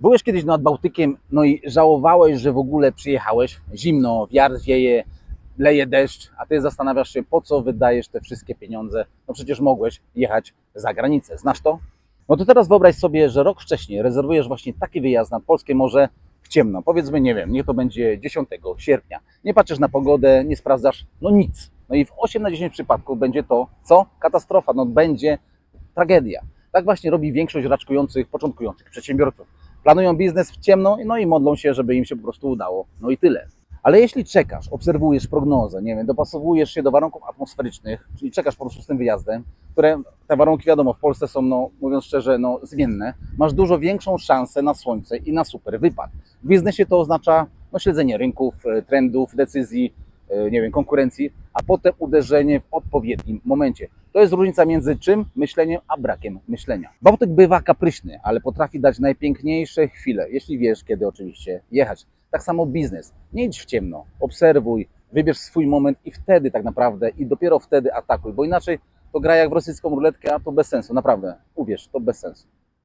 Byłeś kiedyś nad Bałtykiem, no i żałowałeś, że w ogóle przyjechałeś. Zimno, wiatr wieje, leje deszcz, a ty zastanawiasz się, po co wydajesz te wszystkie pieniądze. No przecież mogłeś jechać za granicę. Znasz to? No to teraz wyobraź sobie, że rok wcześniej rezerwujesz właśnie taki wyjazd nad polskie morze w ciemno. Powiedzmy, nie wiem, niech to będzie 10 sierpnia. Nie patrzysz na pogodę, nie sprawdzasz, no nic. No i w 8 na 10 przypadków będzie to, co? Katastrofa, no będzie tragedia. Tak właśnie robi większość raczkujących, początkujących przedsiębiorców. Planują biznes w ciemno, no i modlą się, żeby im się po prostu udało. No i tyle. Ale jeśli czekasz, obserwujesz prognozę, nie wiem, dopasowujesz się do warunków atmosferycznych, czyli czekasz po prostu z tym wyjazdem, które te warunki wiadomo w Polsce są, no, mówiąc szczerze, no, zmienne, masz dużo większą szansę na słońce i na super wypad. W biznesie to oznacza no, śledzenie rynków, trendów, decyzji, nie wiem, konkurencji, a potem uderzenie w odpowiednim momencie. To jest różnica między czym myśleniem, a brakiem myślenia. Bałtyk bywa kapryśny, ale potrafi dać najpiękniejsze chwile, jeśli wiesz, kiedy oczywiście jechać. Tak samo biznes. Nie idź w ciemno, obserwuj, wybierz swój moment i wtedy tak naprawdę, i dopiero wtedy atakuj, bo inaczej to gra jak w rosyjską ruletkę, a to bez sensu, naprawdę. Uwierz, to bez sensu.